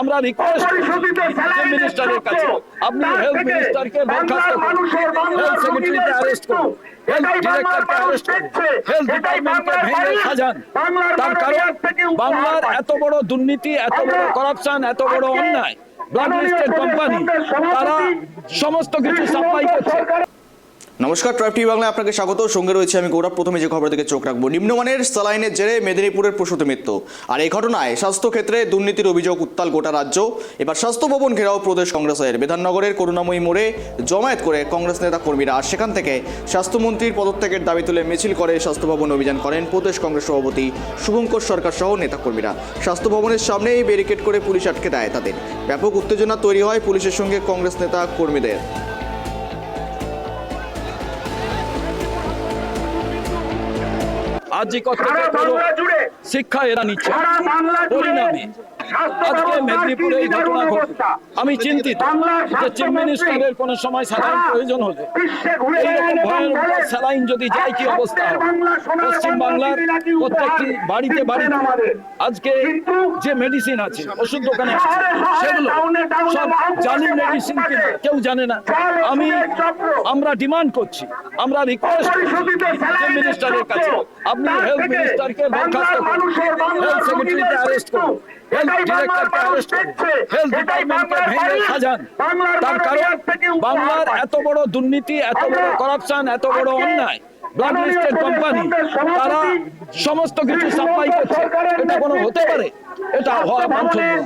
আমরা রিকোয়েস্ট মিনিস্টারের কাছে। আপনি হেলথ মিনিস্টারকে বরখাস্ত করুন। হেলথ সেক্রেটারিকে অ্যারেস্ট করুন। হেলথ ডিরেক্টরকে অ্যারেস্ট করুন। হেলথ ডিপার্টমেন্টকে ভেঙে সাজান। তার কারণ বাংলার এত বড় দুর্নীতি এত বড় করাপশন এত বড় অন্যায়। ব্লাড লিস্টেড কোম্পানি তারা সমস্ত কিছু সাপ্লাই করছে। নমস্কার ট্রাইব টিভি বাংলায় আপনাকে স্বাগত। সঙ্গে রয়েছে আমি গৌরব। প্রথমে যে খবর থেকে চোখ রাখব, নিম্নমানের স্যালাইনের জেরে মেদিনীপুরের প্রসূতি মৃত্যু। আর এই ঘটনায় স্বাস্থ্য ক্ষেত্রে দুর্নীতির অভিযোগ উত্তাল গোটা রাজ্য। এবার স্বাস্থ্য ভবন ঘেরাও প্রদেশ কংগ্রেসের। বিধাননগরের করুণাময়ী মোড়ে জমায়েত করে কংগ্রেস নেতা কর্মীরা। আর সেখান থেকে স্বাস্থ্যমন্ত্রীর পদত্যাগের দাবি তুলে মিছিল করে স্বাস্থ্য ভবন অভিযান করেন প্রদেশ কংগ্রেস সভাপতি শুভঙ্কর সরকার সহ নেতাকর্মীরা। স্বাস্থ্য ভবনের সামনেই ব্যারিকেড করে পুলিশ আটকে দেয় তাদের। ব্যাপক উত্তেজনা তৈরি হয় পুলিশের সঙ্গে কংগ্রেস নেতা কর্মীদের। আজ কত বড় শিক্ষা এরা নিচ্ছে। পরিণামে। আজকে মেদিনীপুরে এই ঘটনা ঘটল আমি চিন্তিত যে চিফ মিনিস্টারের কোন সময় স্যালাইন প্রয়োজন হলে। এইরকম ভয়ানক স্যালাইন যদি যায় কি অবস্থা? পশ্চিম বাংলার প্রত্যেকটি বাড়িতে বাড়িতে আজকে যে মেডিসিন আছে ওষুধ দোকানে আছে সেগুলো সব জালি মেডিসিন কিনা কেউ জানে না। আমি আমরা ডিমান্ড করছি আমরা রিকোয়েস্ট চিফ মিনিস্টারের কাছে আপনি হেলথ মিনিস্টারকে বরখাস্ত করুন। হেলথ সেক্রেটারিকে অ্যারেস্ট করুন। হেলথ ডিরেক্টরকে অ্যারেস্ট করুন হেলথ ডিপার্টমেন্টকে ভেঙে সাজান। তার কারণ বাংলার এত বড় দুর্নীতি এত বড় করাপশন এত বড় অন্যায় লিস্টেড কোম্পানি তারা সমস্ত কিছু সাপ্লাই করছে। এটা কোনো হতে পারে? এটা হওয়া বাঞ্ছনীয়।